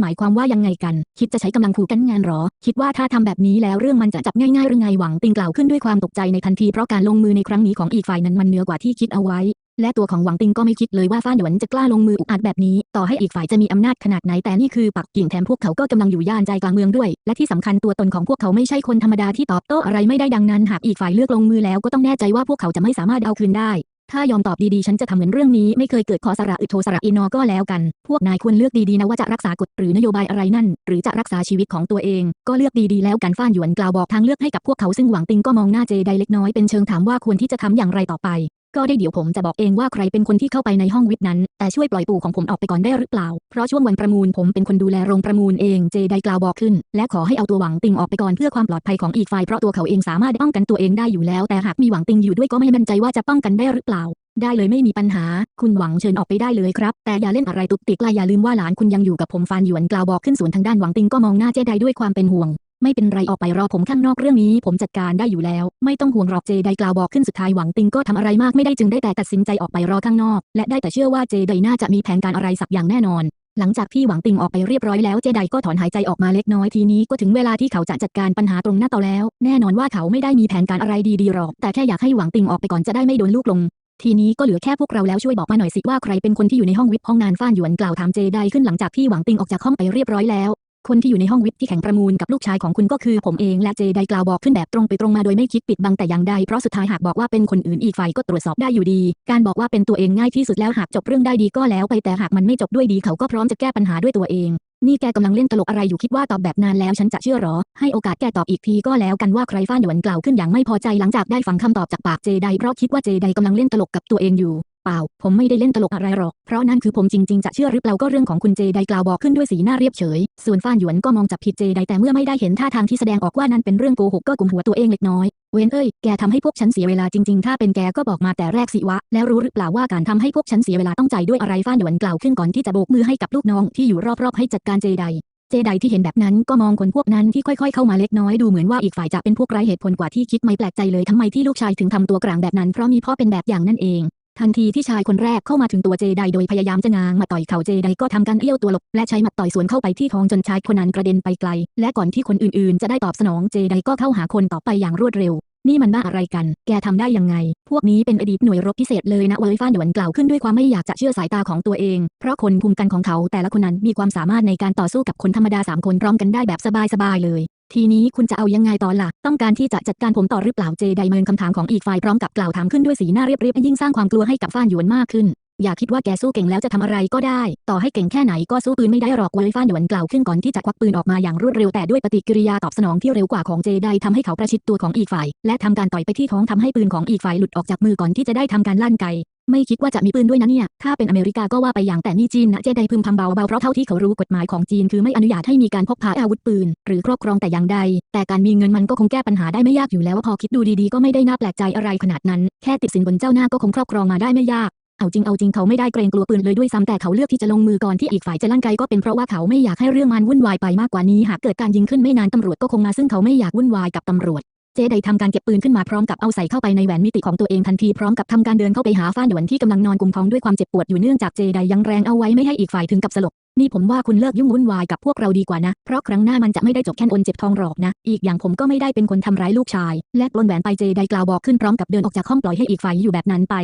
หมายความว่ายังไงกัน คิดจะใช้กำลังขู่กันงานหรอ คิดว่าถ้าทำแบบนี้แล้วเรื่องมันจะจับง่ายๆหรือไงหวังติงกล่าวขึ้นด้วยความตกใจในทันทีเพราะการลงมือในครั้งนี้ของอีกฝ่ายนั้นมันเหนือกว่าที่คิดเอาไว้ และตัวของหวังติงก็ไม่คิดเลยว่าฟ้านหยวนจะกล้าลงมืออุกอาจแบบนี้ ต่อให้อีกฝ่ายจะมีอำนาจขนาดไหนแต่นี่คือปักกิ่งแถมพวกเขาก็กำลังอยู่ย่านใจกลางเมืองด้วย และที่สำคัญตัวตนของพวกเขาไม่ใช่คนธรรมดาที่ตอบโต้อะไรไม่ได้ดังนั้น หากอีกฝ่ายเลือกลงมือแล้วก็ต้องแน่ใจว่าพวกเขาจะไม่สามารถเอาคืนได้ ถ้ายอมตอบดีๆ ฉันจะทำเหมือนเรื่องนี้ไม่เคยเกิดขอสระอึโทสระอีนอก็แล้วกัน พวกนายควรเลือกดีๆนะว่าจะรักษากฎหรือนโยบายอะไรนั่น หรือจะรักษาชีวิตของตัวเอง ก็เลือกดีๆแล้วกันฟ้านหยวนกล่าวบอกทางเลือกให้กับพวกเขาซึ่งหวังติงก็มองหน้าเจไดเล็กน้อยเป็นเชิงถามว่าควรที่จะทำอย่างไรต่อไป ก็ได้เดี๋ยวผมจะบอกเองว่าใครเป็นคนที่เข้าไปในห้องวิปนั้น แต่ช่วยปล่อยปู่ของผมออกไปก่อนได้หรือเปล่า เพราะช่วงวันประมูลผมเป็นคนดูแลโรงประมูลเอง เจไดกล่าวบอกขึ้น และขอให้เอาตัวหวังติงออกไปก่อนเพื่อความปลอดภัยของอีกฝ่ายเพราะตัวเขาเองสามารถป้องกันตัวเองได้อยู่แล้ว แต่หากมีหวังติงอยู่ด้วยก็ไม่มั่นใจว่าจะป้องกันได้หรือเปล่า ได้เลยไม่มีปัญหา คุณหวังเชิญออกไปได้เลยครับ แต่อย่าเล่นอะไรตุกติกและอย่าลืมว่าหลานคุณยังอยู่กับผมฟานหยวนกล่าวบอกขึ้นส่วนทางด้านหวังติงก็มองหน้าเจไดด้วยความเป็นห่วง ไม่เป็นไรออกไปรอผมข้างนอกเรื่องนี้ ผมจัดการได้อยู่แล้ว ไม่ต้องห่วงหรอกเจไดกล่าวบอกขึ้นสุดท้ายหวังติงก็ทำอะไรมากไม่ได้จึงได้แต่ตัดสินใจออกไปรอข้างนอก และได้แต่เชื่อว่าเจไดน่าจะมีแผนการอะไรสักอย่างแน่นอน หลังจากที่หวังติงออกไปเรียบร้อยแล้วเจไดก็ถอนหายใจออกมาเล็กน้อยทีนี้ก็ถึงเวลาที่เขาจะจัดการปัญหาตรงหน้าเตาแล้ว แน่นอนว่าเขาไม่ได้มีแผนการอะไรดีๆหรอก แต่แค่อยากให้หวังติงออกไปก่อนจะได้ไม่โดนลูกลงทีนี้ก็เหลือแค่พวกเราแล้วช่วยบอกมาหน่อยสิว่าใครเป็นคนที่อยู่ในห้องวิปห้องนานฟ้านหยวนกล่าวถามเจไดขึ้นหลังจากที่หวังติงออกจากห้องไปเรียบร้อยแล้ว คนที่อยู่ในห้องวิปที่แข่งประมูลกับลูกชายของคุณก็คือผมเองและเจไดกล่าวบอกขึ้นแบบตรงไปตรงมาโดยไม่คิดปิดบังแต่อย่างใดเพราะสุดท้ายหากบอกว่าเป็นคนอื่นอีกฝ่ายก็ตรวจสอบได้อยู่ดี การบอกว่าเป็นตัวเองง่ายที่สุดแล้วหากจบเรื่องได้ดีก็แล้วไปแต่หากมันไม่จบด้วยดีเขาก็พร้อมจะแก้ปัญหาด้วยตัวเอง นี่แกกำลังเล่นตลกอะไรอยู่คิดว่าตอบแบบนานแล้วฉันจะเชื่อหรอ ให้โอกาสแกตอบอีกทีก็แล้วกันว่าใครฟ้านหยวนกล่าวขึ้นอย่างไม่พอใจหลังจากได้ฟังคำตอบจากปากเจไดเพราะคิดว่าเจไดกำลังเล่นตลกกับตัวเองอยู่ เปล่า ผมไม่ได้เล่นตลกอะไรหรอก เพราะนั่นคือผมจริงๆ จะเชื่อหรือเปล่าก็เรื่องของคุณเจไดกล่าวบอกขึ้นด้วยสีหน้าเรียบเฉย ส่วนฟ้านหยวนก็มองจับผิดเจไดแต่เมื่อไม่ได้เห็นท่าทางที่แสดงออกว่านั่นเป็นเรื่องโกหกก็กุมหัวตัวเองเล็กน้อย เวนเอ้ย แกทำให้พวกฉันเสียเวลาจริงๆ ถ้าเป็นแกก็บอกมาแต่แรกสิวะ แล้วรู้หรือเปล่าว่าการทำให้พวกฉันเสียเวลาต้องใจายด้วยอะไรฟ้านหยวนกล่าวขึ้นก่อนที่จะโบกมือให้กับลูกน้องที่อยู่รอบๆให้จัดการเจไดเจไดที่เห็นแบบนั้นก็มองคนพวกนั้นที่ค่อยๆเข้ามาเล็กน้อยดูเหมือนว่าอีกฝ่ายจะเป็นพวกไร้เหตุผลกว่าที่คิดไม่แปลกใจเลยทำไมที่ลูกชายถึงทำตัวกลางแบบนั้นเพราะมีพ่อเป็นแบบอย่างนั่นเอง ทันทีที่ชายคนแรกเข้ามาถึงตัวเจไดโดยพยายามจะง้างมาต่อยเข่าเจไดก็ทำการเอี้ยวตัวหลบ และใช้หมัดต่อยสวนเข้าไปที่ท้องจนชายคนนั้นกระเด็นไปไกล และก่อนที่คนอื่นๆ จะได้ตอบสนองเจไดก็เข้าหาคนต่อไปอย่างรวดเร็ว นี่มันบ้าอะไรกัน แกทำได้ยังไง พวกนี้เป็นอดีตหน่วยรบพิเศษเลยนะเวยฟ้านหยวนกล่าวขึ้นด้วยความไม่อยากจะเชื่อสายตาของตัวเอง เพราะคนภูมิกันของเขาแต่ละคนนั้นมีความสามารถในการต่อสู้กับคนธรรมดาสามคนพร้อมกันได้แบบสบายๆเลย ทีนี้คุณจะเอายังไงต่อล่ะต้องการที่จะจัดการผมต่อหรือเปล่าเจไดเมินคำถามของอีกฝ่ายพร้อมกับกล่าวถามขึ้นด้วยสีหน้าเรียบๆยิ่งสร้างความกลัวให้กับฟ้านหยวนมากขึ้น อย่าคิดว่าแกสู้เก่งแล้วจะทำอะไรก็ได้ ต่อให้เก่งแค่ไหนก็สู้ปืนไม่ได้หรอกเวยฟ้านหยวนกล่าวขึ้นก่อนที่จะควักปืนออกมาอย่างรวดเร็วแต่ด้วยปฏิกิริยาตอบสนองที่เร็วกว่าของเจไดทำให้เขาประชิดตัวของอีกฝ่าย และทำการต่อยไปที่ท้องทำให้ปืนของอีกฝ่ายหลุดออกจากมือก่อนที่จะได้ทำการลั่นไกไม่คิดว่าจะมีปืนด้วยนะเนี่ย ถ้าเป็นอเมริกาก็ว่าไปอย่างแต่นี่จีนนะเจไดพึมพำเบาๆ เพราะเท่าที่เขารู้กฎหมายของจีนคือไม่อนุญาตให้มีการพกพาอาวุธปืน หรือครอบครองแต่อย่างใด แต่การมีเงินมันก็คงแก้ปัญหาได้ไม่ยากอยู่แล้วพอคิดดูดีๆ ก็ไม่ได้น่าแปลกใจอะไรขนาดนั้น แค่ติดสินบนเจ้าหน้าก็คงครอบครองมาได้ไม่ยาก เอาจริงเอาจริงเขาไม่ได้เกรงกลัวปืนเลยด้วยซ้ำแต่เขาเลือกที่จะลงมือก่อนที่อีกฝ่ายจะลั่นไกก็เป็นเพราะว่าเขาไม่อยากให้เรื่องมันวุ่นวายไปมากกว่านี้หากเกิดการยิงขึ้นไม่นานตำรวจก็คงมาซึ่งเขาไม่อยากวุ่นวายกับตำรวจเจไดทำการเก็บปืนขึ้นมาพร้อมกับเอาใส่เข้าไปในแหวนมิติของตัวเองทันทีพร้อมกับทำการเดินเข้าไปหาฟ้านหยวนที่กำลังนอนกุมท้องด้วยความเจ็บปวดอยู่เนื่องจากเจไดยังแรงเอาไว้ไม่ให้อีกฝ่ายถึงกับสลบนี่ผมว่าคุณเลิกยุ่งวุ่นวายกับพวกเราดีกว่านะ เพราะครั้งหน้ามันจะไม่ได้จบแค่อนเจ็บทองหรอกนะ อีกอย่างผมก็ไม่ได้เป็นคนทำร้ายลูกชาย และปล้นแหวนไปเจไดกล่าวบอกขึ้นพร้อมกับเดินออกจากห้องปล่อยให้อีกฝ่ายอยู่แบบนั้นไป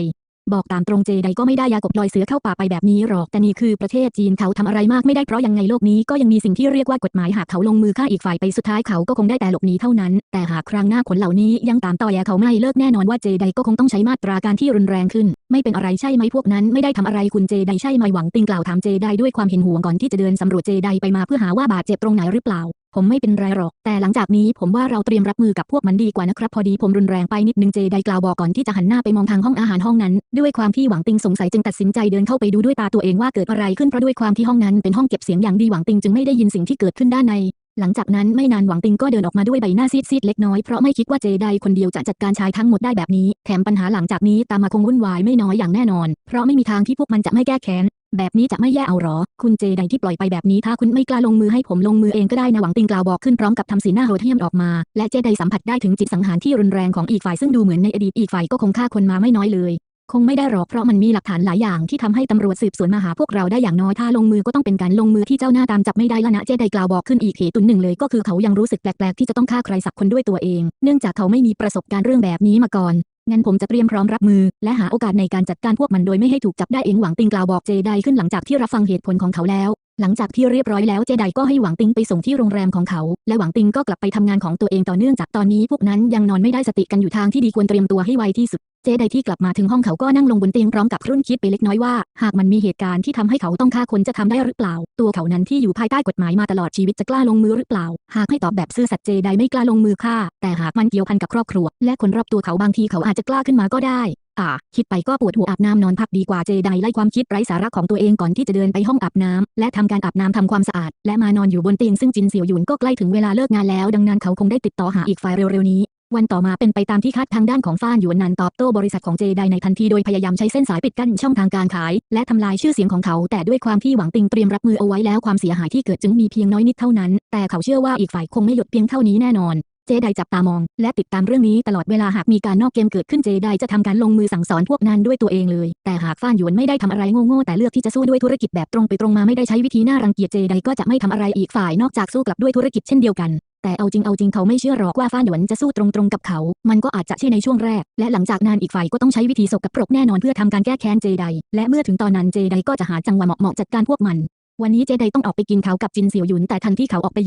บอกตามตรงเจไดก็ไม่ได้ยากบลอยเสือเข้าป่าไปแบบนี้หรอก แต่นี่คือประเทศจีนเขาทำอะไรมากไม่ได้เพราะยังไงโลกนี้ก็ยังมีสิ่งที่เรียกว่ากฎหมายหากเขาลงมือฆ่าอีกฝ่ายไปสุดท้ายเขาก็คงได้แต่หลบหนีเท่านั้น แต่หากครั้งหน้าคนเหล่านี้ยังตามต่อแยเขาไม่เลิกแน่นอนว่าเจไดก็คงต้องใช้มาตราการที่รุนแรงขึ้น ไม่เป็นอะไรใช่ไหมพวกนั้นไม่ได้ทำอะไรคุณเจไดใช่ไหมหวังติงกล่าวถามเจไดด้วยความเห็นห่วงก่อนที่จะเดินสำรวจเจไดไปมาเพื่อหาว่าบาดเจ็บตรงไหนหรือเปล่า ผมไม่เป็นไรหรอก แต่หลังจากนี้ผมว่าเราเตรียมรับมือกับพวกมันดีกว่านะครับ พอดีผมรุนแรงไปนิดนึงเจไดกล่าวบอกก่อนที่จะหันหน้าไปมองทางห้องอาหารห้องนั้น ด้วยความที่หวังติงสงสัยจึงตัดสินใจเดินเข้าไปดูด้วยตาตัวเองว่าเกิดอะไรขึ้นเพราะด้วยความที่ห้องนั้นเป็นห้องเก็บเสียงอย่างดีหวังติงจึงไม่ได้ยินสิ่งที่เกิดขึ้นด้านในหลังจากนั้นไม่นานหวังติงก็เดินออกมาด้วยใบหน้าซีดๆเล็กน้อยเพราะไม่คิดว่าเจไดคนเดียวจะจัดการชายทั้งหมดได้แบบนี้ แถมปัญหาหลังจากนี้ตามมาคงวุ่นวายไม่น้อยอย่างแน่นอน เพราะไม่มีทางที่พวกมันจะไม่แก้แค้น แบบนี้จะไม่แย่เอาหรอ คุณเจไดที่ปล่อยไปแบบนี้ถ้าคุณไม่กล้าลงมือให้ผมลงมือเองก็ได้นะหวังติงกล่าวบอกขึ้นพร้อมกับทำสีหน้าโหดเหี้ยมออกมา และเจไดสัมผัสได้ถึงจิตสังหารที่รุนแรงของอีกฝ่ายซึ่งดูเหมือนในอดีตอีกฝ่ายก็คงฆ่าคนมาไม่น้อยเลยคงไม่ได้หรอกเพราะมันมีหลักฐานหลายอย่างที่ทำให้ตำรวจสืบสวนมาหาพวกเราได้อย่างน้อยถ้าลงมือก็ต้องเป็นการลงมือที่เจ้าหน้าตามจับไม่ได้ละนะเจไดกล่าวบอกขึ้นอีกเหตุนหนึ่งเลยก็คือเขายังรู้สึกแปลกๆที่จะต้องฆ่าใครสักคนด้วยตัวเอง เนื่องจากเขาไม่มีประสบการณ์เรื่องแบบนี้มาก่อน งั้นผมจะเตรียมพร้อมรับมือ และหาโอกาสในการจัดการพวกมันโดยไม่ให้ถูกจับได้เองหวังติงกล่าวบอกเจไดขึ้นหลังจากที่รับฟังเหตุผลของเขาแล้ว หลังจากที่เรียบร้อยแล้วเจไดก็ให้หวังติงไปส่งที่โรงแรมของเขา และหวังติงก็กลับไปทำงานของตัวเองต่อเนื่องจากตอนนี้พวกนั้นยังนอนไม่ได้สติกันอยู่ทางที่ดีควรเตรียมตัวให้ไวที่สุด เจไดที่กลับมาถึงห้องเขาก็นั่งลงบนเตียงพร้อมกับครุ่นคิดไปเล็กน้อยว่า หากมันมีเหตุการณ์ที่ทำให้เขาต้องฆ่าคนจะทำได้หรือเปล่า ตัวเขานั้นที่อยู่ภายใต้กฎหมายมาตลอดชีวิตจะกล้าลงมือหรือเปล่า หากให้ตอบแบบซื่อสัตย์เจไดไม่กล้าลงมือฆ่า แต่หากมันเกี่ยวพันกับครอบครัว และคนรอบตัวเขาบางทีเขาอาจจะกล้าขึ้นมาก็ได้ อ่า คิดไปก็ปวดหัวอาบน้ำนอนพักดีกว่าเจไดไล่ความคิดไร้สาระของตัวเองก่อนที่จะเดินไปห้องอาบน้ำและทำการอาบน้ำทำความสะอาด และมานอนอยู่บนเตียงซึ่งจินเสี่ยวหยุนก็ใกล้ถึงเวลาเลิกงานแล้ว ดังนั้นเขาคงได้ติดต่อหาอีกฝ่ายเร็วๆนี้วันต่อมาเป็นไปตามที่คาดทางด้านของฟ้านหยวนนันตอบโต้บริษัทของเจไดในทันทีโดยพยายามใช้เส้นสายปิดกั้นช่องทางการขาย และทำลายชื่อเสียงของเขา แต่ด้วยความที่หวังติงเตรียมรับมือเอาไว้แล้วความเสียหายที่เกิดจึงมีเพียงน้อยนิดเท่านั้น แต่เขาเชื่อว่าอีกฝ่ายคงไม่หยุดเพียงเท่านี้แน่นอน เจไดจับตามอง และติดตามเรื่องนี้ตลอดเวลาหากมีการนอกเกมเกิดขึ้นเจไดจะทำการลงมือสั่งสอนพวกนั้นด้วยตัวเองเลย แต่หากฟ้านหยวนไม่ได้ทำอะไรโง่ๆแต่เลือกที่จะสู้ด้วยธุรกิจแบบตรงไปตรงมาไม่ได้ใช้วิธีน่ารังเกียจเจไดก็จะไม่ทำอะไรอีกฝ่ายนอกจากสู้กลับด้วยธุรกิจเช่นเดียวกัน แต่เอาจริงเอาจริงเขาไม่เชื่อหรอกว่าฟ้านหยวนจะสู้ตรงๆกับเขา มันก็อาจจะใช่ในช่วงแรก และหลังจากนั้นอีกฝ่ายก็ต้องใช้วิธีสกปรกแน่นอนเพื่อทำการแก้แค้นเจไดและเมื่อถึงตอนนั้นเจไดก็จะหาจังหวะเหมาะๆจัดการพวกมันวันนี้เจไดต้องออกไปกินข้ากับจินเสี่ยวหยุนแต่ทันที่เขาออกไป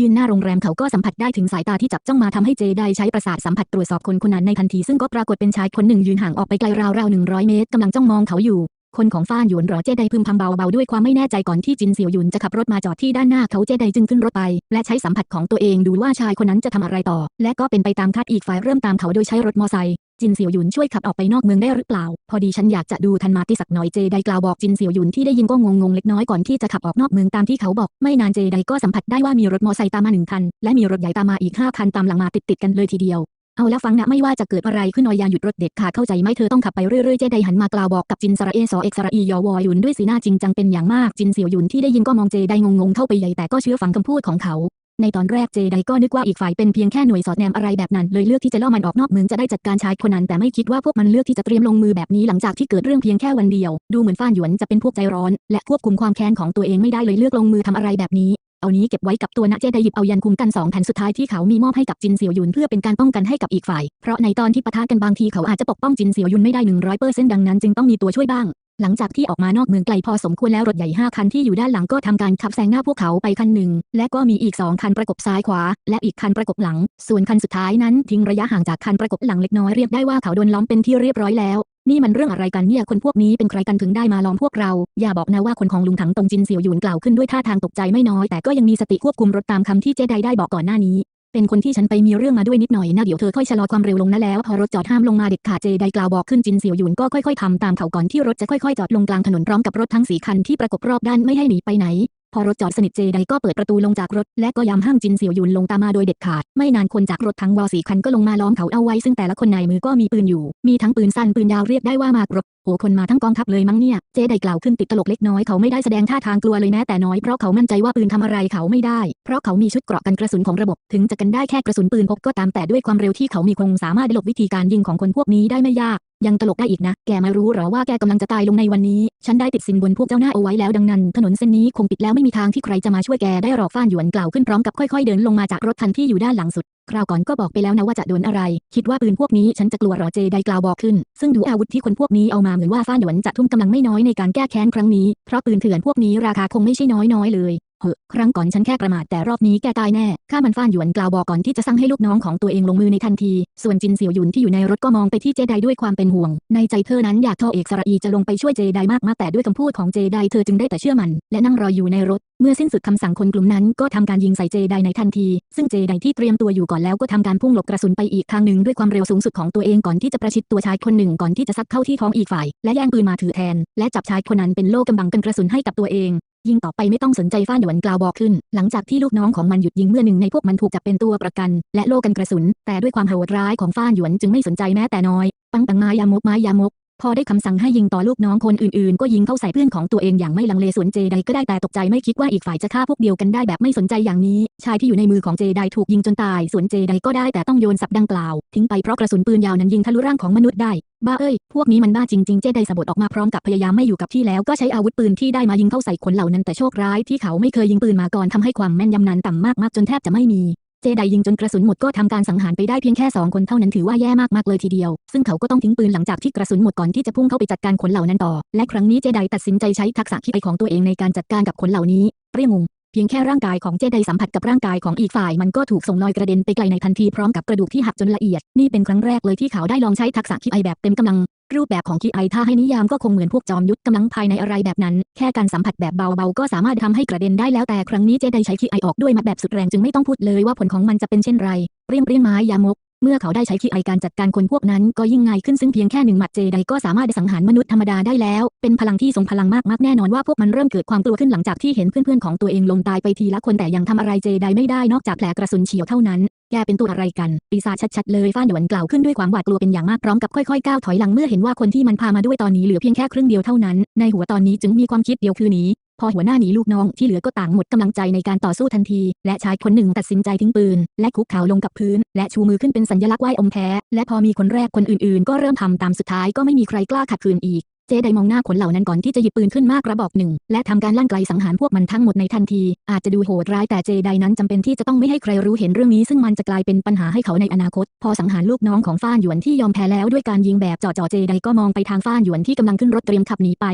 ยืนหน้าโรงแรมเขาก็สัมผัสได้ถึงสายตาที่จับจ้องมาทำให้เจไดใช้ประสาทสัมผัสตรวจสอบคนคนนั้นในทันทีซึ่งก็ปรากฏเป็นชายคนหนึ่งยืนห่างออกไปไกลราวๆหนึ่งร้อยเมตรกำลังจ้องมองเขาอยู่ คนของฟ้านหยวนหรอเจไดพึมพำเบาๆด้วยความไม่แน่ใจก่อนที่จินเสี่ยวหยุนจะขับรถมาจอดที่ด้านหน้าเขาเจไดจึงขึ้นรถไป และใช้สัมผัสของตัวเองดูว่าชายคนนั้นจะทำอะไรต่อ และก็เป็นไปตามคาดอีกฝ่ายเริ่มตามเขาโดยใช้รถมอไซค์ จินเสี่ยวหยุนช่วยขับออกไปนอกเมืองได้หรือเปล่า พอดีฉันอยากจะดูทันมาติสักหน่อยเจไดกล่าวบอกจินเสี่ยวหยุนที่ได้ยินก็งงๆเล็กน้อยก่อนที่จะขับออกนอกเมืองตามที่เขาบอก ไม่นานเจไดก็สัมผัสได้ว่ามีรถมอไซค์ตามมาหนึ่งคัน และมีรถใหญ่ตามมาอีกห้าคันตามหลังมาติดๆกันเลยทีเดียวเอาแล้วฟังนะไม่ว่าจะเกิดอะไรขึ้นนอยาหยุดรถเด็ดขาดเข้าใจไหมเธอต้องขับไปเรื่อยๆเจไดหันมากล่าวบอกกับจินสระเอสอเอกสระอียอวอยุนด้วยสีหน้าจริงจังเป็นอย่างมากจินเสี่ยวหยุนที่ได้ยินก็มองเจไดงงๆเข้าไปใหญ่แต่ก็เชื่อฟังคำพูดของเขา ในตอนแรกเจไดก็นึกว่าอีกฝ่ายเป็นเพียงแค่หน่วยสอดแนมอะไรแบบนั้น เลยเลือกที่จะล่อมันออกนอกเมืองจะได้จัดการชายคนนั้น แต่ไม่คิดว่าพวกมันเลือกที่จะเตรียมลงมือแบบนี้หลังจากที่เกิดเรื่องเพียงแค่วันเดียว ดูเหมือนฟ้านหยวนจะเป็นพวกใจร้อน และควบคุมความแค้นของตัวเองไม่ได้เลยเลือกลงมือทำอะไรแบบนี้เอานี้เก็บไว้กับตัวนะเจไดหยิบเอายันคุมกันสองแผ่นสุดท้ายที่เขามีมอบให้กับจินเสี่ยวหยุนเพื่อเป็นการป้องกันให้กับอีกฝ่าย เพราะในตอนที่ปะทะกันบางทีเขาอาจจะปกป้องจินเสี่ยวหยุนไม่ได้หนึ่งร้อยเปอร์เซ็นต์ดังนั้นจึงต้องมีตัวช่วยบ้าง หลังจากที่ออกมานอกเมืองไกลพอสมควรแล้วรถใหญ่5คันที่อยู่ด้านหลังก็ทำการขับแซงหน้าพวกเขาไปคันหนึ่ง และก็มีอีก2คันประกบซ้ายขวา และอีกคันประกบหลัง ส่วนคันสุดท้ายนั้นทิ้งระยะห่างจากคันประกบหลังเล็กน้อยเรียกได้ว่าเขาโดนล้อมเป็นที่เรียบร้อยแล้วนี่มันเรื่องอะไรกันเนี่ยคนพวกนี้เป็นใครกันถึงได้มาล้อมพวกเรา อย่าบอกนะว่าคนของลุงถังตรงจินเสี่ยวหยุนกล่าวขึ้นด้วยท่าทางตกใจไม่น้อยแต่ก็ยังมีสติควบคุมรถตามคำที่เจไดได้บอกก่อนหน้านี้ เป็นคนที่ฉันไปมีเรื่องมาด้วยนิดหน่อยนะเดี๋ยวเธอค่อยชะลอความเร็วลงนะแล้ว พอรถจอดห้ามลงมาเด็ดขาดเจไดกล่าวบอกขึ้นจินเสี่ยวหยุนก็ค่อยๆทำตามเขาก่อนที่รถจะค่อยๆจอดลงกลางถนนพร้อมกับรถทั้งสีคันที่ประกบรอบด้านไม่ให้หนีไปไหนพอรถจอดสนิทเจไดก็เปิดประตูลงจากรถ และก็ย้ำห้ามจินเสี่ยวหยุนลงตามมาโดยเด็ดขาด ไม่นานคนจากรถทั้งวอสีคันก็ลงมาล้อมเขาเอาไว้ซึ่งแต่ละคนในมือก็มีปืนอยู่ มีทั้งปืนสั้นปืนยาวเรียกได้ว่ามากรบโหคนมาทั้งกองทัพเลยมั้งเนี่ย เจไดกล่าวขึ้นติดตลกเล็กน้อยเขาไม่ได้แสดงท่าทางกลัวเลยแม้แต่น้อยเพราะเขามั่นใจว่าปืนทำอะไรเขาไม่ได้ เพราะเขามีชุดเกราะกันกระสุนของระบบ ถึงจะกันได้แค่กระสุนปืนพกก็ตามแต่ด้วยความเร็วที่เขามีคงสามารถหลบวิธีการยิงของคนพวกนี้ได้ไม่ยาก ยังตลกได้อีกนะ แกม่รู้หรอว่าแกกำลังจะตายลงในวันนี้ ฉันได้ติดสินบนพวกเจ้าหน้าเอาไว้แล้วดังนั้น ถนนเส้นนี้คงปิดแล้วไม่มีทางที่ใครจะมาช่วยแกได้หรอกฟ้านหยวนกล่าวขึ้นพร้อมกับค่อยๆเดินลงมาจากรถคันที่อยู่ด้านหลังสุด คราวก่อนก็บอกไปแล้วนะว่าจะโดนอะไร คิดว่าปืนพวกนี้ฉันจะกลัวหรอเจไดกล่าวบอกขึ้น ซึ่งดูอาวุธที่คนพวกนี้เอามาเหมือนว่าฟ้านหยวนจะทุ่มกำลังไม่น้อยในการแก้แค้นครั้งนี้ เพราะปืนเถื่อนพวกนี้ราคาคงไม่ใช่น้อยๆเลย เหอะครั้งก่อนฉันแค่ประมาทแต่รอบนี้แกตายแน่ ข้ามันฟ้านหยวนกล่าวบอกก่อนที่จะสั่งให้ลูกน้องของตัวเองลงมือในทันที ส่วนจินเสี่ยวหยุนที่อยู่ในรถก็มองไปที่เจไดด้วยความเป็นห่วง ในใจเธอนั้นอยากโทรเอกสระอีจะลงไปช่วยเจไดมากมากแต่ด้วยคำพูดของเจไดเธอจึงได้แต่เชื่อมัน และนั่งรออยู่ในรถ เมื่อสิ้นสุดคำสั่งคนกลุ่มนั้นก็ทำการยิงใส่เจไดในทันที ซึ่งเจไดที่เตรียมตัวอยู่ก่อนแล้วก็ทำการพุ่งหลบกระสุนไปอีกทางหนึ่งด้วยความเร็วสูงสุดของตัวเองก่อนที่จะประชิดตัวชายคนหนึ่งก่อนที่จะซัดเข้าที่ท้องอีกฝ่าย และแย่งปืนมาถือแทน และจับชายคนนั้นเป็นโล่กำบังกันกระสุนให้กับตัวเอง ยิงต่อไปไม่ต้องสนใจฟ้านหยวนกล่าวบอกขึ้น หลังจากที่ลูกน้องของมันหยุดยิงเมื่อหนึ่งในพวกมันถูกจับเป็นตัวประกัน และโล่กันกระสุน แต่ด้วยความโหดร้ายของฟ้านหยวนจึงไม่สนใจแม้แต่น้อย ปังปังไม้ยามกไม้ยามก พอได้คำสั่งให้ยิงต่อลูกน้องคนอื่นๆ ก็ยิงเข้าใส่เพื่อนของตัวเองอย่างไม่ลังเลสวนเจไดก็ได้แต่ตกใจไม่คิดว่าอีกฝ่ายจะฆ่าพวกเดียวกันได้แบบไม่สนใจอย่างนี้ ชายที่อยู่ในมือของเจไดถูกยิงจนตายสวนเจไดก็ได้แต่ต้องโยนสับดังกล่าว ทิ้งไปเพราะกระสุนปืนยาวนั้นยิงทะลุร่างของมนุษย์ได้บ้าเอ้ย พวกนี้มันบ้าจริงๆ เจไดสะบัดออกมาพร้อมกับพยายามไม่อยู่กับที่แล้วก็ใช้อาวุธปืนที่ได้มายิงเข้าใส่คนเหล่านั้นแต่โชคร้ายที่เขาไม่เคยยิงปืนมาก่อนทำให้ความแม่นยำนั้นต่ำมากๆจนแทบจะไม่มี เจไดยิงจนกระสุนหมดก็ทำการสังหารไปได้เพียงแค่สองคนเท่านั้นถือว่าแย่มากๆเลยทีเดียว ซึ่งเขาก็ต้องทิ้งปืนหลังจากที่กระสุนหมดก่อนที่จะพุ่งเข้าไปจัดการคนเหล่านั้นต่อ และครั้งนี้เจไดตัดสินใจใช้ทักษะคิดไอของตัวเองในการจัดการกับคนเหล่านี้เรียงงเพียงแค่ร่างกายของเจไดสัมผัสกับร่างกายของอีกฝ่ายมันก็ถูกส่งลอยกระเด็นไปไกลในทันทีพร้อมกับกระดูกที่หักจนละเอียด นี่เป็นครั้งแรกเลยที่เขาได้ลองใช้ทักษะคิดไอแบบเต็มกำลัง รูปแบบของคีไอถ้าให้นิยามก็คงเหมือนพวกจอมยุทธกำลังภายในอะไรแบบนั้น แค่การสัมผัสแบบเบาๆก็สามารถทำให้กระเด็นได้แล้วแต่ครั้งนี้เจไดใช้คีไอออกด้วยมัดแบบสุดแรงจึงไม่ต้องพูดเลยว่าผลของมันจะเป็นเช่นไร เปรี้ยงเปรี้ยงไม้ยามก เมื่อเขาได้ใช้คิดไอการจัดการคนพวกนั้นก็ยิ่งง่ายขึ้นซึ่งเพียงแค่หนึ่งหมัดเจไดก็สามารถสังหารมนุษย์ธรรมดาได้แล้ว เป็นพลังที่ทรงพลังมากๆแน่นอนว่าพวกมันเริ่มเกิดความกลัวขึ้นหลังจากที่เห็นเพื่อนๆของตัวเองลงตายไปทีละคนแต่ยังทำอะไรเจไดไม่ได้นอกจากแผลกระสุนเฉียวเท่านั้น แกเป็นตัวอะไรกัน ปีศาจชัดๆเลยฟ้านหยวนกล่าวขึ้นด้วยความหวาดกลัวเป็นอย่างมากพร้อมกับค่อยๆก้าวถอยหลังเมื่อเห็นว่าคนที่มันพามาด้วยตอนนี้เหลือเพียงแค่ครึ่งเดียวเท่านั้น ในหัวตอนนี้จึงมีความคิดเดียวคือหนี พอหัวหน้าหนีลูกน้องที่เหลือก็ต่างหมดกำลังใจในการต่อสู้ทันที และชายคนหนึ่งตัดสินใจทิ้งปืน และคุกเข่าลงกับพื้น และชูมือขึ้นเป็นสัญลักษณ์ไหว้อมแพ้ และพอมีคนแรกคนอื่นๆ ก็เริ่มทำตามสุดท้ายก็ไม่มีใครกล้าขัดขืนอีกเจไดมองหน้าคนเหล่านั้นก่อนที่จะหยิบปืนขึ้นมากระบอกหนึ่ง และทำการลั่นไกลสังหารพวกมันทั้งหมดในทันที อาจจะดูโหดร้ายแต่เจไดนั้นจำเป็นที่จะต้องไม่ให้ใครรู้เห็นเรื่องนี้ ซึ่งมันจะกลายเป็นปัญหาให้เขาในอนาคต พอสังหารลูกน้องของฟ้านหยวนที่ยอมแพ้แล้วด้วยการยิงแบบจ่อๆเจไดก็มองไปทางฟ้านหยวนที่กำลังขึ้นรถเตรียมขับหนีไป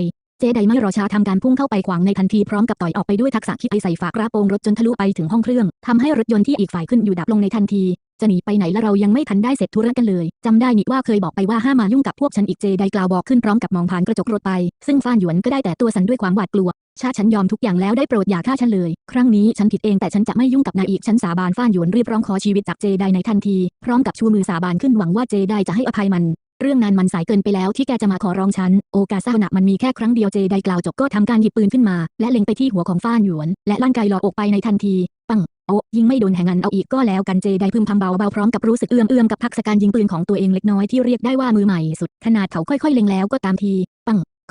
จไดไม่รอช้าทำการพุ่งเข้าไปขวางในทันทีพร้อมกับต่อยออกไปด้วยทักษะคิดไอใส่ฝากระโปรงรถจนทะลุไปถึงห้องเครื่องทำให้รถยนต์ที่อีกฝ่ายขึ้นอยู่ดับลงในทันที จะหนีไปไหนและเรายังไม่ทันได้เสร็จธุระกันเลยจำได้นี่ว่าเคยบอกไปว่าห้ามมายุ่งกับพวกฉันอีกเจไดกล่าวบอกขึ้นพร้อมกับมองผ่านกระจกรถไป ซึ่งฟ้านหยวนก็ได้แต่ตัวสั่นด้วยความหวาดกลัวชาฉันยอมทุกอย่างแล้วได้โปรดอย่าฆ่าฉันเลย ครั้งนี้ฉันผิดเองแต่ฉันจะไม่ยุ่งกับนายอีกฉันสาบานฟ้านหยวนรีบร้องขอชีวิตจากเจไดในทันที พร้อมกับชูมือสาบานขึ้นหวังว่าเจไดจะให้อภัยมัน เรื่องนั้นมันสายเกินไปแล้วที่แกจะมาขอร้องฉัน โอกาสเศร้าหนักมันมีแค่ครั้งเดียวเจไดกล่าวจบก็ทำการหยิบปืนขึ้นมา และเล็งไปที่หัวของฟ้านหยวน และลั่นไกหลอกออกไปในทันที ปังโอ้ยิงไม่โดนแหงันเอาอีกก็แล้วกันเจไดพึมพำเบาๆพร้อมกับรู้สึกเอื้อมเอื้อมกับทักษะการยิงปืนของตัวเองเล็กน้อยที่เรียกได้ว่ามือใหม่สุดขนาดเขาค่อยๆเล็งแล้วก็ตามที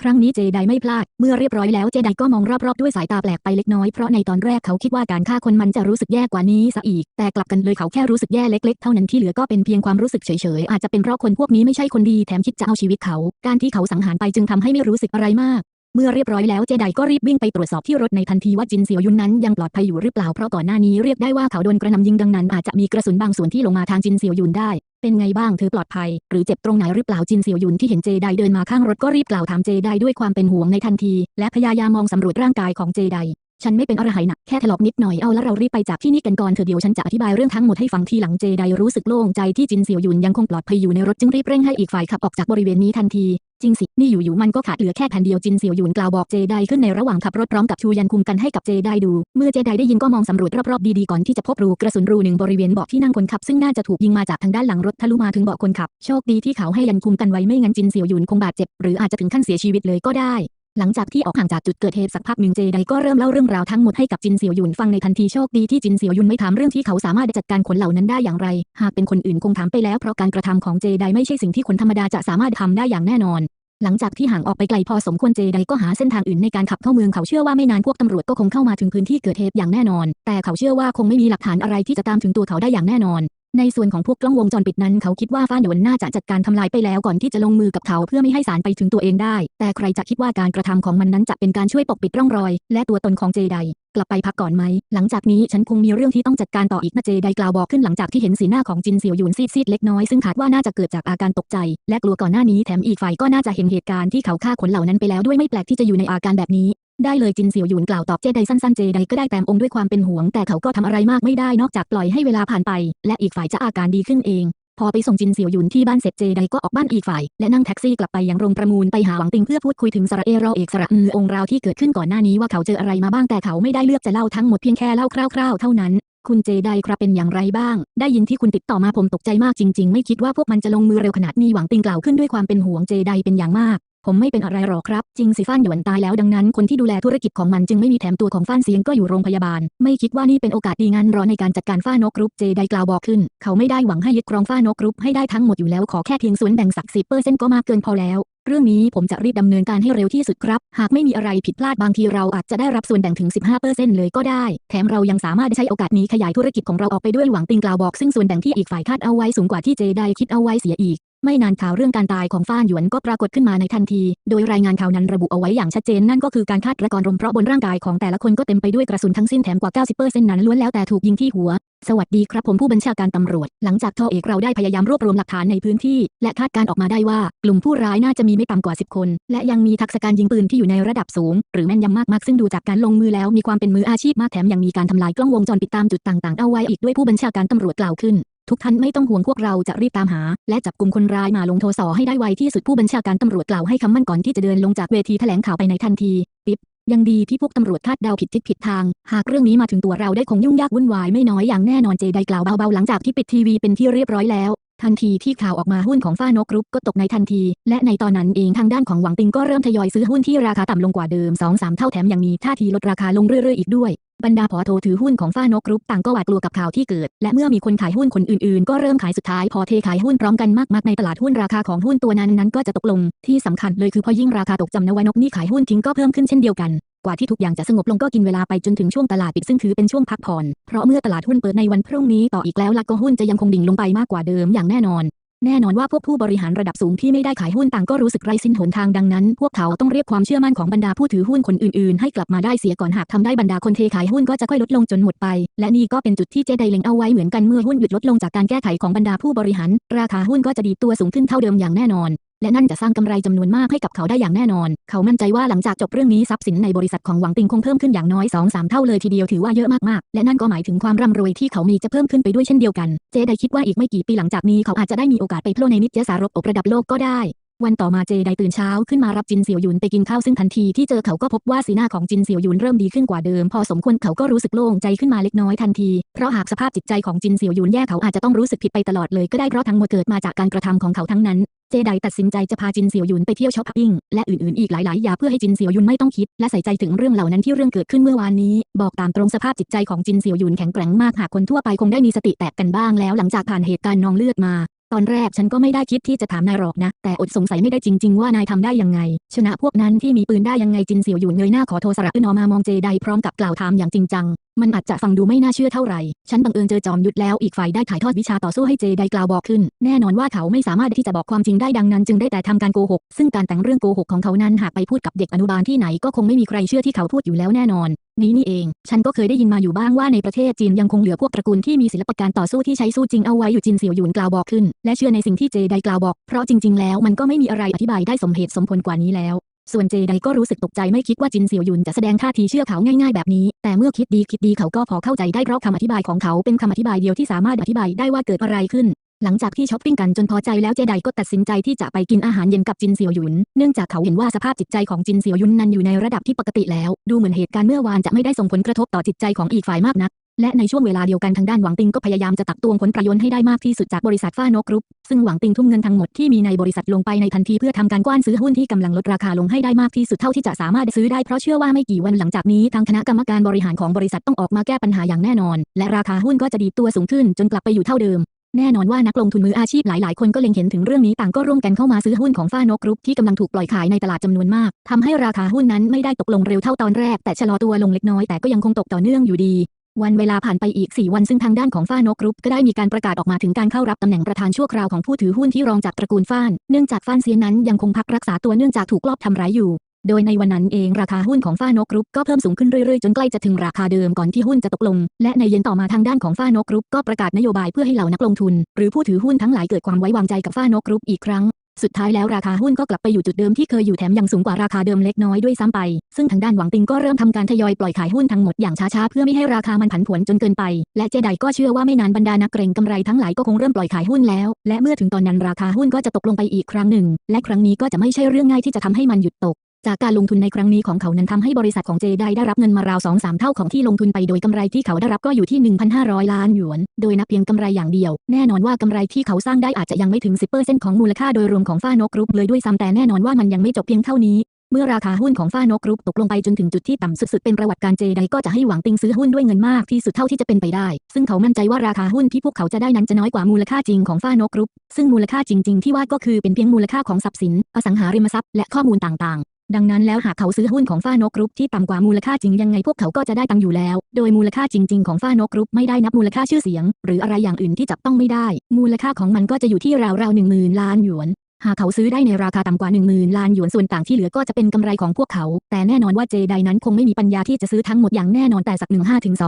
ครั้งนี้เจไดไม่พลาด เมื่อเรียบร้อยแล้วเจไดก็มองรอบๆด้วยสายตาแปลกไปเล็กน้อย เพราะในตอนแรกเขาคิดว่าการฆ่าคนมันจะรู้สึกแย่กว่านี้ซะอีก แต่กลับกันเลยเขาแค่รู้สึกแย่เล็กๆ เท่านั้นที่เหลือก็เป็นเพียงความรู้สึกเฉยๆ อาจจะเป็นเพราะคนพวกนี้ไม่ใช่คนดีแถมคิดจะเอาชีวิตเขา การที่เขาสังหารไปจึงทำให้ไม่รู้สึกอะไรมาก เมื่อเรียบร้อยแล้วเจไดก็รีบวิ่งไปตรวจสอบที่รถในทันทีว่าจินเสี่ยวยุนนั้นยังปลอดภัยอยู่หรือเปล่าเพราะก่อนหน้านี้เรียกได้ว่าเขาโดนกระหนำยิงดังนั้นอาจจะมีกระสุนบางส่วนที่ลงมาทางจินเสี่ยวยุนได้ เป็นไงบ้างเธอปลอดภัย หรือเจ็บตรงไหนหรือเปล่าจินเสี่ยวยุนที่เห็นเจไดเดินมาข้างรถก็รีบกล่าวถามเจไดด้วยความเป็นห่วงในทันที และพยายามมองสำรวจร่างกายของเจได ฉันไม่เป็นอะไรหนักแค่ถลอกนิดหน่อยเอาแล้วเรารีบไปจากที่นี่กันก่อนเถอะเดี๋ยวฉันจะอธิบายเรื่องทั้งหมดให้ฟังทีหลังเจไดรู้สึกโล่งใจที่จินเสี่ยวหยุนยังคงปลอดภัยอยู่ในรถจึงรีบเร่งให้อีกฝ่ายขับออกจากบริเวณนี้ทันทีจริงสิ นี่อยู่ๆมันก็ขาดเหลือแค่แผ่นเดียวจินเสี่ยวหยุนกล่าวบอกเจไดขึ้นในระหว่างขับรถพร้อมกับชูยันคุมกันให้กับเจไดดู เมื่อเจไดได้ยินก็มองสำรวจรอบๆดีๆก่อนที่จะพบรูกระสุนรูหนึ่งบริเวณเบาะที่นั่งคนขับซึ่งน่าจะถูกยิงมาจากทางด้านหลังรถทะลุมาถึงเบาะคนขับ โชคดีที่เขาให้ยันคุมกันไว้ไม่งั้นจินเสี่ยวหยุนคงบาดเจ็บหรืออาจจะถึงขั้นเสียชีวิตเลยก็ได้ หลังจากที่ออกห่างจากจุดเกิดเหตุสักพักหนึ่งเจไดก็เริ่มเล่าเรื่องราวทั้งหมดให้กับจินเสี่ยวหยุนฟังในทันทีโชคดีที่จินเสี่ยวหยุนไม่ถามเรื่องที่เขาสามารถจัดการคนเหล่านั้นได้อย่างไร หากเป็นคนอื่นคงถามไปแล้วเพราะการกระทำของเจไดไม่ใช่สิ่งที่คนธรรมดาจะสามารถทำได้อย่างแน่นอน หลังจากที่ห่างออกไปไกลพอสมควรเจไดก็หาเส้นทางอื่นในการขับเข้าเมืองเขาเชื่อว่าไม่นานพวกตำรวจก็คงเข้ามาถึงพื้นที่เกิดเหตุอย่างแน่นอน แต่เขาเชื่อว่าคงไม่มีหลักฐานอะไรที่จะตามถึงตัวเขาได้อย่างแน่นอน ในส่วนของพวกกล้องวงจรปิดนั้นเขาคิดว่าฟ้าหยวนน่าจะจัดการทำลายไปแล้วก่อนที่จะลงมือกับเขาเพื่อไม่ให้สารไปถึงตัวเองได้ แต่ใครจะคิดว่าการกระทำของมันนั้นจะเป็นการช่วยปกปิดร่องรอย และตัวตนของเจไดกลับไปพักก่อนไหม หลังจากนี้ฉันคงมีเรื่องที่ต้องจัดการต่ออีกนะเจไดกล่าวบอกขึ้นหลังจากที่เห็นสีหน้าของจินเสี่ยวหยุนซีดๆเล็กน้อยซึ่งคาดว่าน่าจะเกิดจากอาการตกใจ และกลัวก่อนหน้านี้แถมอีกฝ่ายก็น่าจะเห็นเหตุการณ์ที่เขาฆ่าคนเหล่านั้นไปแล้วด้วยไม่แปลกที่จะอยู่ในอาการแบบนี้ ได้เลยจินเสี่ยวหยุนกล่าวตอบเจไดสั้นๆเจไดก็ได้แต้มองด้วยความเป็นห่วง แต่เขาก็ทำอะไรมากไม่ได้นอกจากปล่อยให้เวลาผ่านไป และอีกฝ่ายจะอาการดีขึ้นเอง พอไปส่งจินเสี่ยวหยุนที่บ้านเสร็จเจไดก็ออกบ้านอีกฝ่าย และนั่งแท็กซี่กลับไปยังโรงประมูลไปหาหวังติงเพื่อพูดคุยถึงสระเอราเอกสระอือองราวที่เกิดขึ้นก่อนหน้านี้ว่าเขาเจออะไรมาบ้างแต่เขาไม่ได้เลือกจะเล่าทั้งหมดเพียงแค่เล่าคร่าวๆเท่านั้นคุณเจไดครับเป็นอย่างไรบ้าง ได้ยินที่คุณติดต่อมาผมตกใจมากจริง ๆ ไม่คิดว่าพวกมันจะลงมือเร็วขนาดนี้หวังติงกล่าวขึ้นด้วยความเป็นห่วงเจไดเป็นอย่างมาก ผมไม่เป็นอะไรหรอกครับ จริงสิฟ้านหยวนตายแล้วดังนั้นคนที่ดูแลธุรกิจของมันจึงไม่มีแถมตัวของฟ้านเสียงก็อยู่โรงพยาบาล ไม่คิดว่านี่เป็นโอกาสดีงันรอในการจัดการฟ้านกกรุ๊ปเจไดกล่าวบอกขึ้น เขาไม่ได้หวังให้ยึดครองฟ้านกกรุ๊ปให้ได้ทั้งหมดอยู่แล้วขอแค่เพียงส่วนแบ่งสักสิบเปอร์เซ็นต์ก็มากเกินพอแล้วเรื่องนี้ผมจะรีบดำเนินการให้เร็วที่สุดครับ หากไม่มีอะไรผิดพลาดบางทีเราอาจจะได้รับส่วนแบ่งถึง 15%เลยก็ได้ แถมเรายังสามารถใช้โอกาสนี้ขยายธุรกิจของเราออกไปด้วยหวังติงกล่าวบอกซึ่งส่วนแบ่งที่อีกฝ่ายคาดเอาไว้สูงกว่าที่เจไดคิดเอาไว้เสียอีก ไม่นานข่าวเรื่องการตายของฟ้านหยวนก็ปรากฏขึ้นมาในทันที โดยรายงานข่าวนั้นระบุเอาไว้อย่างชัดเจนนั่นก็คือการฆาตกรรมเพราะบนร่างกายของแต่ละคนก็เต็มไปด้วยกระสุนทั้งสิ้นแถมกว่า 90%นั้นล้วนแล้วแต่ถูกยิงที่หัว สวัสดีครับผมผู้บัญชาการตำรวจ หลังจากท่อเอกเราได้พยายามรวบรวมหลักฐานในพื้นที่ และคาดการออกมาได้ว่ากลุ่มผู้ร้ายน่าจะมีไม่ต่ำกว่า 10 คน และยังมีทักษะการยิงปืนที่อยู่ในระดับสูง หรือแม่นยำมากๆซึ่งดูจากการลงมือแล้วมีความเป็นมืออาชีพมากแถมยังมีการทำลายกล้องวงจรปิดตามจุดต่างๆเอาไว้อีกด้วยผู้บัญชาการตำรวจกล่าวขึ้น ทุกท่านไม่ต้องห่วงพวกเราจะรีบตามหา และจับกลุ่มคนร้ายมาลงโทษอให้ได้ไวที่สุดผู้บัญชาการตำรวจกล่าวให้คำมั่นก่อนที่จะเดินลงจากเวทีแถลงข่าวไปในทันที ปิ๊บ ยังดีที่พวกตำรวจคาดเดาผิดทิศผิดทาง หากเรื่องนี้มาถึงตัวเราได้คงยุ่งยากวุ่นวายไม่น้อยอย่างแน่นอนเจไดกล่าวเบาๆหลังจากที่ปิดทีวีเป็นที่เรียบร้อยแล้ว ทันทีที่ข่าวออกมาหุ้นของฟ้านกกรุ๊ปก็ตกในทันที และในตอนนั้นเองทางด้านของหวังติงก็เริ่มทยอยซื้อหุ้นที่ราคาต่ำลงกว่าเดิม 2-3 เท่าแถมยังมีท่าทีลดราคาลงเรื่อยๆอีกด้วย บรรดาพอโทถือหุ้นของฟ้านกกรุ๊ปต่างก็หวาดกลัวกับข่าวที่เกิด และเมื่อมีคนขายหุ้นคนอื่นๆ ก็เริ่มขายสุดท้ายพอเทขายหุ้นพร้อมกันมากๆในตลาดหุ้นราคาของหุ้นตัวนั้นนั้นก็จะตกลง ที่สำคัญเลยคือพอยิ่งราคาตกจำนวนนกนี่ขายหุ้นทิ้งก็เพิ่มขึ้นเช่นเดียวกัน กว่าที่ทุกอย่างจะสงบลงก็กินเวลาไปจนถึงช่วงตลาดปิดซึ่งถือเป็นช่วงพักผ่อน เพราะเมื่อตลาดหุ้นเปิดในวันพรุ่งนี้ต่ออีกแล้วลักก็หุ้นจะยังคงดิ่งลงไปมากกว่าเดิมอย่างแน่นอน แน่นอนว่าพวกผู้บริหารระดับสูงที่ไม่ได้ขายหุ้นต่างก็รู้สึกไร้สิ้นหนทางดังนั้น พวกเขาต้องเรียกความเชื่อมั่นของบรรดาผู้ถือหุ้นคนอื่นๆ ให้กลับมาได้เสียก่อนหากทำได้บรรดาคนเทขายหุ้นก็จะค่อยลดลงจนหมดไป และนี่ก็เป็นจุดที่เจไดเล็งเอาไว้เหมือนกันเมื่อหุ้นหยุดลดลงจากการแก้ไขของบรรดาผู้บริหาร ราคาหุ้นก็จะดีตัวสูงขึ้นเท่าเดิมอย่างแน่นอน และนั่นจะสร้างกำไรจำนวนมากให้กับเขาได้อย่างแน่นอน เขามั่นใจว่าหลังจากจบเรื่องนี้ทรัพย์สินในบริษัทของหวังติงคงเพิ่มขึ้นอย่างน้อย2-3เท่าเลยทีเดียวถือว่าเยอะมากๆ และนั่นก็หมายถึงความร่ำรวยที่เขามีจะเพิ่มขึ้นไปด้วยเช่นเดียวกัน เจไดคิดว่าอีกไม่กี่ปีหลังจากนี้เขาอาจจะได้มีโอกาสไปโผล่ในนิตยสารอบระดับโลกก็ได้ วันต่อมาเจไดตื่นเช้าขึ้นมารับจินเสี่ยวหยุนไปกินข้าวซึ่งทันทีที่เจอเขาก็พบว่าสีหน้าของจินเสี่ยวหยุนเริ่มดีขึ้นกว่าเดิม พอสมควรเขาก็รู้สึกโล่งใจขึ้นมาเล็กน้อยทันทีเพราะหากสภาพจิตใจของจินเสี่ยวหยุนแย่เขาอาจจะต้องรู้สึกผิดไปตลอดเลยก็ได้เพราะทั้งหมดเกิดมาจากการกระทำของเขาทั้งนั้นเจไดตัดสินใจจะพาจินเสี่ยวหยุนไปเที่ยวช้อปปิ้งและอื่นๆอีกหลายๆอย่างเพื่อให้จินเสี่ยวหยุนไม่ต้องคิด และใส่ใจถึงเรื่องเหล่านั้นที่เรื่องเกิดขึ้นเมื่อวานนี้ บอกตามตรงสภาพจิตใจของจินเสี่ยวหยุนแข็งแกร่งมากหากคนทั่วไปคงได้มีสติแตกกันบ้างแล้วหลังจากผ่านเหตุการณ์นองเลือดมา ตอนแรกฉันก็ไม่ได้คิดที่จะถามนายหรอกนะ แต่อดสงสัยไม่ได้จริง ๆ ว่านายทำได้ยังไง ชนะพวกนั้นที่มีปืนได้ยังไงจินเสี่ยวหยุนเงยหน้าขอโทรสระขึ้นอมามองเจไดพร้อมกับกล่าวถามอย่างจริงจังมันอาจจะฟังดูไม่น่าเชื่อเท่าไหร่ ฉันบังเอิญเจอจอมยุทธแล้วอีกฝ่ายได้ถ่ายทอดวิชาต่อสู้ให้เจไดกล่าวบอกขึ้น แน่นอนว่าเขาไม่สามารถที่จะบอกความจริงได้ดังนั้นจึงได้แต่ทำการโกหก ซึ่งการแต่งเรื่องโกหกของเขานั้นหากไปพูดกับเด็กอนุบาลที่ไหนก็คงไม่มีใครเชื่อที่เขาพูดอยู่แล้วแน่นอน นี้นี่เอง ฉันก็เคยได้ยินมาอยู่บ้างว่าในประเทศจีนยังคงเหลือพวกตระกูลที่มีศิลปการต่อสู้ที่ใช้สู้จริงเอาไว้อยู่จินเสี่ยวหยุนกล่าวบอกขึ้น และเชื่อในสิ่งที่เจไดกล่าวบอก เพราะจริง ๆ แล้วมันก็ไม่มีอะไรอธิบายได้สมเหตุสมผลกว่านี้แล้ว ส่วนเจไดก็รู้สึกตกใจไม่คิดว่าจินเสี่ยวหยุนจะแสดงท่าทีเชื่อเขาง่ายๆแบบนี้ แต่เมื่อคิดดีคิดดีเขาก็พอเข้าใจได้เพราะคำอธิบายของเขาเป็นคำอธิบายเดียวที่สามารถอธิบายได้ว่าเกิดอะไรขึ้น หลังจากที่ช้อปปิ้งกันจนพอใจแล้วเจไดก็ตัดสินใจที่จะไปกินอาหารเย็นกับจินเสี่ยวหยุน เนื่องจากเขาเห็นว่าสภาพจิตใจของจินเสี่ยวหยุนนั้นอยู่ในระดับที่ปกติแล้ว ดูเหมือนเหตุการณ์เมื่อวานจะไม่ได้ส่งผลกระทบต่อจิตใจของอีกฝ่ายมากนัก และในช่วงเวลาเดียวกันทางด้านหวังติงก็พยายามจะตักตวงผลประโยชน์ให้ได้มากที่สุดจากบริษัทฟ้านกกรุ๊ปซึ่งหวังติงทุ่มเงินทั้งหมดที่มีในบริษัทลงไปในทันทีเพื่อทำการกว้านซื้อหุ้นที่กำลังลดราคาลงให้ได้มากที่สุดเท่าที่จะสามารถซื้อได้เพราะเชื่อว่าไม่กี่วันหลังจากนี้ทางคณะกรรมการบริหารของบริษัทต้องออกมาแก้ปัญหาอย่างแน่นอน และราคาหุ้นก็จะดีตัวสูงขึ้นจนกลับไปอยู่เท่าเดิมแน่นอนว่านักลงทุนมืออาชีพหลาย ๆ คนก็เล็งเห็นถึงเรื่องนี้ต่างก็ร่วมกันเข้ามาซื้อหุ้นของฟ้านกกรุ๊ปที่กำลังถูกปล่อยขายในตลาดจำนวนมากทำให้ราคาหุ้นนั้นไม่ได้ตกลงเร็วเท่าตอนแรกแต่ชะลอตัวลงเล็กน้อยแต่ก็ยังคงตกต่อเนื่องอยู่ดี วันเวลาผ่านไปอีก 4 วันซึ่งทางด้านของฟ้านกกรุ๊ปก็ได้มีการประกาศออกมาถึงการเข้ารับตำแหน่งประธานชั่วคราวของผู้ถือหุ้นที่รองจากตระกูลฟ้าน เนื่องจากฟ้านเซียนนั้นยังคงพักรักษาตัวเนื่องจากถูกลอบทำร้ายอยู่ โดยในวันนั้นเองราคาหุ้นของฟ้านกกรุ๊ปก็เพิ่มสูงขึ้นเรื่อยๆ จนใกล้จะถึงราคาเดิมก่อนที่หุ้นจะตกลง และในเย็นต่อมาทางด้านของฟ้านกกรุ๊ปก็ประกาศนโยบายเพื่อให้เหล่านักลงทุน หรือผู้ถือหุ้นทั้งหลายเกิดความไว้วางใจกับฟ้านกกรุ๊ปอีกครั้ง สุดท้ายแล้วราคาหุ้นก็กลับไปอยู่จุดเดิมที่เคยอยู่แถมยังสูงกว่าราคาเดิมเล็กน้อยด้วยซ้ำไป ซึ่งทางด้านหวังติงก็เริ่มทำการทยอยปล่อยขายหุ้นทั้งหมดอย่างช้าๆเพื่อไม่ให้ราคามันผันผวนจนเกินไป และเจไดก็เชื่อว่าไม่นานบรรดานักเก็งกำไรทั้งหลายก็คงเริ่มปล่อยขายหุ้นแล้ว และเมื่อถึงตอนนั้นราคาหุ้นก็จะตกลงไปอีกครั้งหนึ่ง และครั้งนี้ก็จะไม่ใช่เรื่องง่ายที่จะทำให้มันหยุดตก จากการลงทุนในครั้งนี้ของเขานั้นทำให้บริษัทของเจไดได้รับเงินมาราว2อสเท่าของที่ลงทุนไปโดยกำไรที่เขาได้รับก็อยู่ที่ 1,500 ล้านหยวน โดยนับเพียงกำไรอย่างเดียว แน่นอนว่ากำไรที่เขาสร้างได้อาจจะยังไม่ถึง 10%ของมูลค่าโดยรวมของฟ้านกกรุ๊ปเลยด้วยซ้ำแต่แน่นอนว่ามันยังไม่จบเพียงเท่านี้เมื่อราคาหุ้นของฟ้านกกรุ๊ปตกลงไปจนถึงจุดที่ต่ำสุดๆเป็นประวัติการเจไดก็จะให้หวังติงซื้อหุ้นด้วยเงินมากที่สุดเท่าที่จะเป็นไปได้ ซึ่งเขามั่นใจว่าราคาหุ้นที่พวกเขาจะได้นั้นจะน้อยกว่ามูลค่าจริงของฟ้านกกรุ๊ปซึ่งมูลค่าจริง ๆ ที่ว่าก็คือเป็นเพียงมูลค่าของทรัพย์สิน อสังหาริมทรัพย์และข้อมูลต่างๆ ดังนั้นแล้วหากเขาซื้อหุ้นของฟ้านกกรุ๊ปที่ต่ำกว่ามูลค่าจริงยังไงพวกเขาก็จะได้ตังอยู่แล้ว โดยมูลค่าจริง ๆ ของฟ้านกกรุ๊ปไม่ได้นับมูลค่าชื่อเสียง หรืออะไรอย่างอื่นที่จับต้องไม่ได้ มูลค่าของมันก็จะอยู่ที่ราวๆหนึ่งหมื่นล้านหยวนหากเขาซื้อได้ในราคาต่ำกว่า 1 0,000 ล้านหยวนส่วนต่างที่เหลือก็จะเป็นกำไรของพวกเขา แต่แน่นอนว่าเจไดนั้นคงไม่มีปัญญาที่จะซื้อทั้งหมดอย่างแน่นอนแต่สัก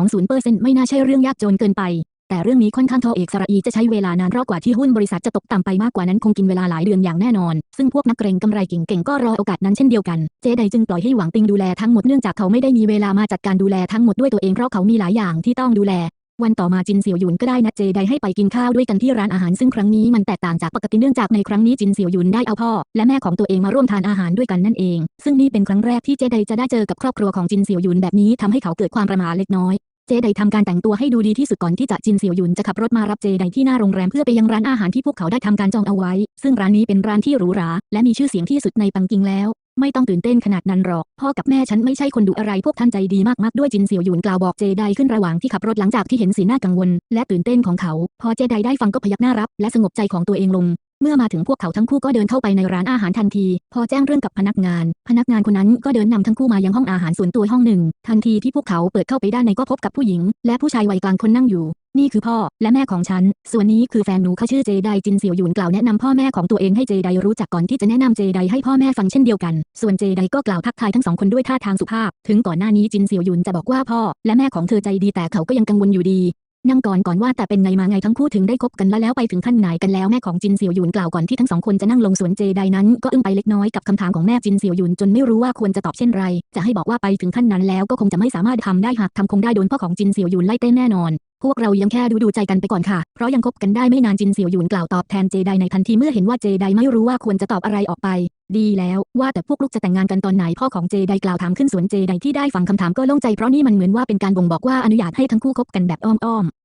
15-20%ไม่น่าใช่เรื่องยากจนเกินไป แต่เรื่องนี้ค่อนข้างทอเอกสระอีจะใช้เวลานานราะกว่าที่หุ้นบริษัทจะตกต่ำไปมากกว่านั้นคงกินเวลาหลายเดือนอย่างแน่นอน ซึ่งพวกนักเก็งกำไรเก่งๆก็รอโอกาสนั้นเช่นเดียวกัน เจไดจึงปล่อยให้หวังติงดูแลทั้งหมดเนื่องจากเขาไม่ได้มีเวลามาจัดการดูแลทั้งหมดด้วยตัวเองเพราะเขามีหลายอย่างที่ต้องดูแลวันต่อมาจินเสี่ยวหยุนก็ได้นัดเจไดให้ไปกินข้าวด้วยกันที่ร้านอาหารซึ่งครั้งนี้มันแตกต่างจากปกติเนื่องจากในครั้งนี้จินเสี่ยวหยุนได้เอาพ่อ และแม่ของตัวเองมาร่วมทานอาหารด้วยกันนั่นเอง ซึ่งนี่เป็นครั้งแรกที่เจไดจะได้เจอกับครอบครัวของจินเสี่ยวหยุนแบบนี้ทำให้เขาเกิดความประหม่าเล็กน้อย เจไดทำการแต่งตัวให้ดูดีที่สุดก่อนที่จะจินเสี่ยวหยุนจะขับรถมารับเจไดที่หน้าโรงแรมเพื่อไปยังร้านอาหารที่พวกเขาได้ทำการจองเอาไว้ ซึ่งร้านนี้เป็นร้านที่หรูหราและมีชื่อเสียงที่สุดในปังกิงแล้ว ไม่ต้องตื่นเต้นขนาดนั้นหรอก พ่อกับแม่ฉันไม่ใช่คนดุอะไรพวกท่านใจดีมากๆด้วยจินเสี่ยวหยุนกล่าวบอกเจไดขึ้นระหว่างที่ขับรถหลังจากที่เห็นสีหน้ากังวล และตื่นเต้นของเขา พอเจไดได้ฟังก็พยักหน้ารับ และสงบใจของตัวเองลง เมื่อมาถึงพวกเขาทั้งคู่ก็เดินเข้าไปในร้านอาหารทันที พอแจ้งเรื่องกับพนักงาน พนักงานคนนั้นก็เดินนำทั้งคู่มายังห้องอาหารส่วนตัวห้องหนึ่ง ทันทีที่พวกเขาเปิดเข้าไปด้านในก็พบกับผู้หญิง และผู้ชายวัยกลางคนนั่งอยู่ นี่คือพ่อและแม่ของฉัน ส่วนนี้คือแฟนหนูเขาชื่อเจไดจินเสี่ยวหยุนกล่าวแนะนำพ่อแม่ของตัวเองให้เจไดรู้จักก่อนที่จะแนะนำเจไดให้พ่อแม่ฟังเช่นเดียวกัน ส่วนเจไดก็กล่าวทักทายทั้งสองคนด้วยท่าทางสุภาพ ถึงก่อนหน้านี้จินเสี่ยวหยุนจะบอกว่าพ่อและแม่ของเธอใจดีแต่เขาก็ยังกังวลอยู่ดี นั่งก่อนก่อนว่าแต่เป็นไงมาไงทั้งคู่ถึงได้คบกันแล้วแล้วไปถึงขั้นไหนกันแล้วแม่ของจินเสี่ยวหยุนกล่าวก่อนที่ทั้งสองคนจะนั่งลงสวนเจไดนั้นก็อึ้งไปเล็กน้อยกับคำถามของแม่จินเสี่ยวหยุนจนไม่รู้ว่าควรจะตอบเช่นไร จะให้บอกว่าไปถึงขั้นนั้นแล้วก็คงจะไม่สามารถทำได้หากทำคงได้โดนพ่อของจินเสี่ยวหยุนไล่เต้นแน่นอน พวกเรายังแค่ดูดูใจกันไปก่อนค่ะ เพราะยังคบกันได้ไม่นานจินเสี่ยวหยุนกล่าวตอบแทนเจไดในทันทีเมื่อเห็นว่าเจไดไม่รู้ว่าควรจะตอบอะไรออกไป ดีแล้วว่าแต่พวกลูกจะแต่งงานกันตอนไหนพ่อของเจไดกล่าวถามขึ้นสวนเจไดที่ได้ฟังคำถามก็โล่งใจเพราะนี่มันเหมือนว่าเป็นการบ่งบอกว่าอนุญาตให้ทั้งคู่คบกันแบบอ้อมๆ